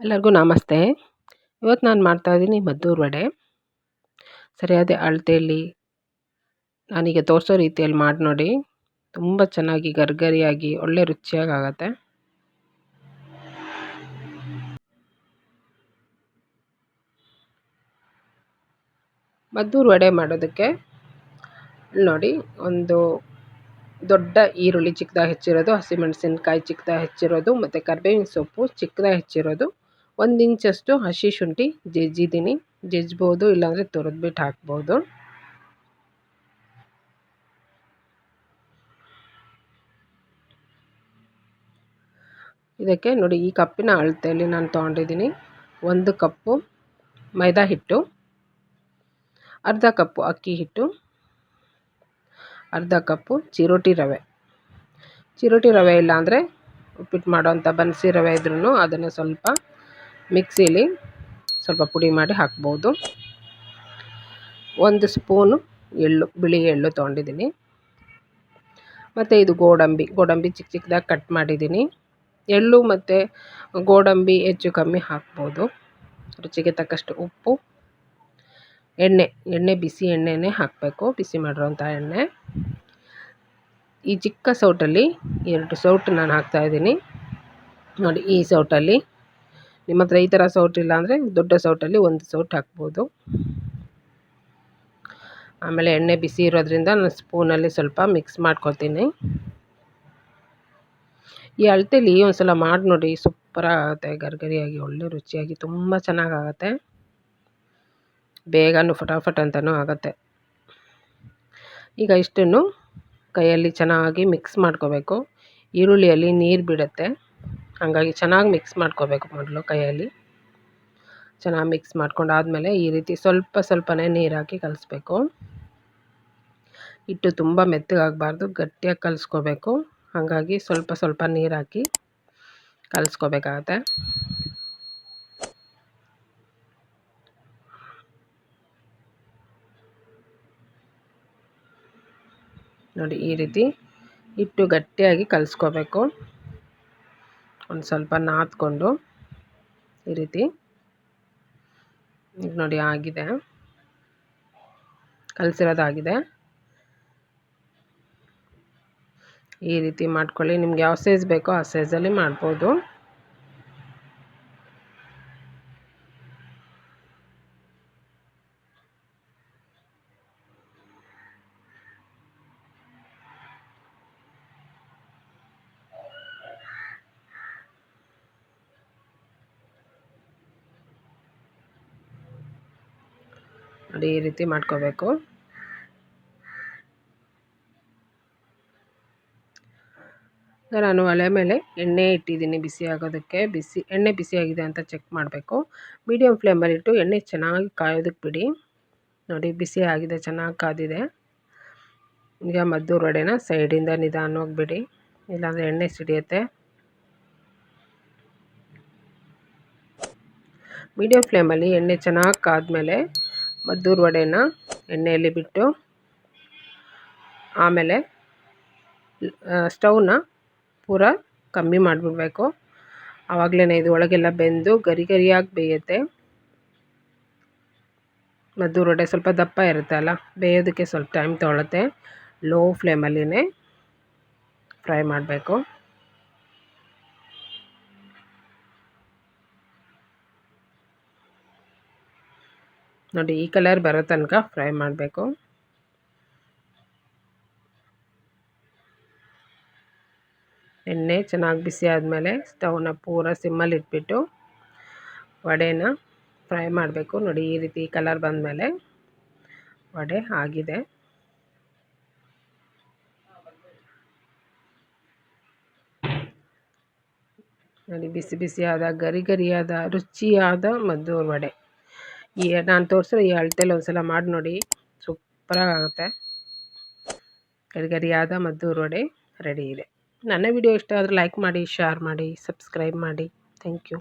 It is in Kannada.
ಎಲ್ಲರಿಗೂ ನಮಸ್ತೆ. ಇವತ್ತು ನಾನು ಮಾಡ್ತಾಯಿದ್ದೀನಿ ಮದ್ದೂರು ವಡೆ. ಸರಿಯಾದ ಅಳತೆಯಲ್ಲಿ ನಾನೀಗ ತೋರಿಸೋ ರೀತಿಯಲ್ಲಿ ಮಾಡಿ ನೋಡಿ. ತುಂಬ ಚೆನ್ನಾಗಿ ಗರ್ಗರಿಯಾಗಿ ಒಳ್ಳೆ ರುಚಿಯಾಗಿ ಆಗುತ್ತೆ. ಮದ್ದೂರು ವಡೆ ಮಾಡೋದಕ್ಕೆ ನೋಡಿ ಒಂದು ದೊಡ್ಡ ಈರುಳ್ಳಿ ಚಿಕ್ಕದಾಗಿ ಹೆಚ್ಚಿರೋದು, ಹಸಿಮೆಣಸಿನ್ಕಾಯಿ ಚಿಕ್ಕದಾಗಿ ಹೆಚ್ಚಿರೋದು, ಮತ್ತು ಕರ್ಬೇವಿನ ಸೊಪ್ಪು ಚಿಕ್ಕದಾಗಿ ಹೆಚ್ಚಿರೋದು. ಒಂದು ಇಂಚಷ್ಟು ಹಸಿ ಶುಂಠಿ ಜಜ್ಜಿದ್ದೀನಿ. ಜಜ್ಬೋದು ಇಲ್ಲಾಂದರೆ ತುರಿದ್ಬಿಟ್ಟು ಹಾಕ್ಬೋದು. ಇದಕ್ಕೆ ನೋಡಿ, ಈ ಕಪ್ಪಿನ ಅಳತೆಯಲ್ಲಿ ನಾನು ತೊಗೊಂಡಿದ್ದೀನಿ ಒಂದು ಕಪ್ಪು ಮೈದಾ ಹಿಟ್ಟು, ಅರ್ಧ ಕಪ್ಪು ಅಕ್ಕಿ ಹಿಟ್ಟು, ಅರ್ಧ ಕಪ್ಪು ಚಿರೋಟಿ ರವೆ. ಚಿರೋಟಿ ರವೆ ಇಲ್ಲಾಂದರೆ ಉಪ್ಪಿಟ್ಟು ಮಾಡೋವಂಥ ಬನ್ಸಿ ರವೆ ಇದ್ರೂ ಅದನ್ನು ಸ್ವಲ್ಪ ಮಿಕ್ಸೀಲಿ ಸ್ವಲ್ಪ ಪುಡಿ ಮಾಡಿ ಹಾಕ್ಬೋದು. ಒಂದು ಸ್ಪೂನು ಎಳ್ಳು, ಬಿಳಿ ಎಳ್ಳು ತೊಗೊಂಡಿದ್ದೀನಿ. ಮತ್ತು ಇದು ಗೋಡಂಬಿ ಗೋಡಂಬಿ ಚಿಕ್ಕ ಚಿಕ್ಕದಾಗಿ ಕಟ್ ಮಾಡಿದ್ದೀನಿ. ಎಳ್ಳು ಮತ್ತು ಗೋಡಂಬಿ ಹೆಚ್ಚು ಕಮ್ಮಿ ಹಾಕ್ಬೋದು. ರುಚಿಗೆ ತಕ್ಕಷ್ಟು ಉಪ್ಪು, ಎಣ್ಣೆ ಎಣ್ಣೆ ಬಿಸಿ ಎಣ್ಣೆನೇ ಹಾಕಬೇಕು, ಬಿಸಿ ಮಾಡಿರೋಂಥ ಎಣ್ಣೆ. ಈ ಚಿಕ್ಕ ಸೌಟಲ್ಲಿ ಎರಡು ಸೌಟು ನಾನು ಹಾಕ್ತಾಯಿದ್ದೀನಿ ನೋಡಿ ಈ ಸೌಟಲ್ಲಿ ನಿಮ್ಮ ಹತ್ರ ಈ ಥರ ಸೌಟ್ ಇಲ್ಲ ಅಂದರೆ ದೊಡ್ಡ ಸೌಟಲ್ಲಿ ಒಂದು ಸೌಟ್ ಹಾಕ್ಬೋದು. ಆಮೇಲೆ ಎಣ್ಣೆ ಬಿಸಿ ಇರೋದ್ರಿಂದ ನಾನು ಸ್ಪೂನಲ್ಲಿ ಸ್ವಲ್ಪ ಮಿಕ್ಸ್ ಮಾಡ್ಕೊತೀನಿ ಈ ಅಳತೆಲಿ ಒಂದು ಸಲ ಮಾಡಿ ನೋಡಿ ಸೂಪರಾಗುತ್ತೆ ಗರ್ಗರಿಯಾಗಿ, ಒಳ್ಳೆ ರುಚಿಯಾಗಿ, ತುಂಬ ಚೆನ್ನಾಗಾಗತ್ತೆ. ಬೇಗನೂ ಫಟಾಫಟ್ ಅಂತಲೂ ಆಗುತ್ತೆ. ಈಗ ಇಷ್ಟನ್ನು ಕೈಯಲ್ಲಿ ಚೆನ್ನಾಗಿ ಮಿಕ್ಸ್ ಮಾಡ್ಕೋಬೇಕು. ಈರುಳ್ಳಿಯಲ್ಲಿ ನೀರು ಬಿಡುತ್ತೆ. ಹಾಗಾಗಿ ಚೆನ್ನಾಗಿ ಮಿಕ್ಸ್ ಮಾಡ್ಕೋಬೇಕು ಮೊದಲು ಕೈಯಲ್ಲಿ. ಚೆನ್ನಾಗಿ ಮಿಕ್ಸ್ ಮಾಡ್ಕೊಂಡಾದಮೇಲೆ ಈ ರೀತಿ ಸ್ವಲ್ಪ ಸ್ವಲ್ಪನೇ ನೀರು ಹಾಕಿ ಕಲಿಸ್ಬೇಕು. ಹಿಟ್ಟು ತುಂಬ ಮೆತ್ತಗಾಗಬಾರ್ದು, ಗಟ್ಟಿಯಾಗಿ ಕಲಿಸ್ಕೋಬೇಕು. ಹಾಗಾಗಿ ಸ್ವಲ್ಪ ಸ್ವಲ್ಪ ನೀರು ಹಾಕಿ ಕಲಿಸ್ಕೋಬೇಕಾಗತ್ತೆ. ನೋಡಿ ಈ ರೀತಿ ಹಿಟ್ಟು ಗಟ್ಟಿಯಾಗಿ ಕಲಿಸ್ಕೋಬೇಕು. ಒಂದು ಸ್ವಲ್ಪ ನಾದ್ಕೊಂಡು ಈ ರೀತಿ. ಈಗ ನೋಡಿ ಆಗಿದೆ. ಕಲಸಿರೋದಾಗಿದೆ. ಈ ರೀತಿ ಮಾಡ್ಕೊಳ್ಳಿ. ನಿಮ್ಗೆ ಯಾವ ಸೈಜ್ ಬೇಕೋ ಆ ಸೈಜಲ್ಲಿ ಮಾಡ್ಬೋದು. ನೋಡಿ ಈ ರೀತಿ ಮಾಡ್ಕೋಬೇಕು. ನಾನು ಒಲೆ ಮೇಲೆ ಎಣ್ಣೆ ಇಟ್ಟಿದ್ದೀನಿ ಬಿಸಿ ಆಗೋದಕ್ಕೆ. ಬಿಸಿ, ಎಣ್ಣೆ ಬಿಸಿಯಾಗಿದೆ ಅಂತ ಚೆಕ್ ಮಾಡಬೇಕು. ಮೀಡಿಯಮ್ ಫ್ಲೇಮಲ್ಲಿಟ್ಟು ಎಣ್ಣೆ ಚೆನ್ನಾಗಿ ಕಾಯೋದಕ್ಕೆ ಬಿಡಿ. ನೋಡಿ ಬಿಸಿ ಆಗಿದೆ, ಚೆನ್ನಾಗಿ ಕಾದಿದೆ. ಈಗ ಮದ್ದು ರೊಡೆನ ಸೈಡಿಂದ ನಿಧಾನವಾಗಿ ಬಿಡಿ ಇಲ್ಲಾಂದರೆ ಎಣ್ಣೆ ಸಿಡಿಯುತ್ತೆ. ಮೀಡಿಯಮ್ ಫ್ಲೇಮಲ್ಲಿ ಎಣ್ಣೆ ಚೆನ್ನಾಗಿ ಕಾದ್ಮೇಲೆ ಮದ್ದೂರು ವಡೆನ ಎಣ್ಣೆಯಲ್ಲಿ ಬಿಟ್ಟು ಆಮೇಲೆ ಸ್ಟವ್ನ ಪೂರ ಕಮ್ಮಿ ಮಾಡಿಬಿಡ್ಬೇಕು. ಆವಾಗಲೇ ಇದು ಒಳಗೆಲ್ಲ ಬೆಂದು ಗರಿ ಗರಿಯಾಗಿ ಬೇಯುತ್ತೆ. ಮದ್ದೂರು ವಡೆ ಸ್ವಲ್ಪ ದಪ್ಪ ಇರುತ್ತೆ ಅಲ್ಲ, ಬೇಯೋದಕ್ಕೆ ಸ್ವಲ್ಪ ಟೈಮ್ ತೊಗೊಳುತ್ತೆ. ಲೋ ಫ್ಲೇಮಲ್ಲಿನೇ ಫ್ರೈ ಮಾಡಬೇಕು. ನೋಡಿ, ಈ ಕಲರ್ ಬರೋ ತನಕ ಫ್ರೈ ಮಾಡಬೇಕು. ಎಣ್ಣೆ ಚೆನ್ನಾಗಿ ಬಿಸಿ ಆದಮೇಲೆ ಸ್ಟವ್ನ ಪೂರ ಸಿಮ್ಮಲ್ಲಿ ಇಟ್ಬಿಟ್ಟು ವಡೆನ ಫ್ರೈ ಮಾಡಬೇಕು. ನೋಡಿ, ಈ ರೀತಿ ಕಲರ್ ಬಂದಮೇಲೆ ವಡೆ ಆಗಿದೆ. ನೋಡಿ, ಬಿಸಿ ಬಿಸಿಯಾದ ಗರಿ ಗರಿಯಾದ, ರುಚಿಯಾದ ಮದ್ದೂರು ವಡೆ. ಈ ನಾನು ತೋರಿಸಿರೋ ಈ ಅಳತೆಲಿ ಒಂದು ಸಲ ಮಾಡಿ ನೋಡಿ. ಸೂಪರಾಗುತ್ತೆ. ಗರಿ ಗರಿಯಾದ ಮದ್ದು ವಡೆ ರೆಡಿ ಇದೆ. ನನ್ನ ವಿಡಿಯೋ ಇಷ್ಟ ಆದರೆ ಲೈಕ್ ಮಾಡಿ ಶೇರ್ ಮಾಡಿ ಸಬ್ಸ್ಕ್ರೈಬ್ ಮಾಡಿ. Thank you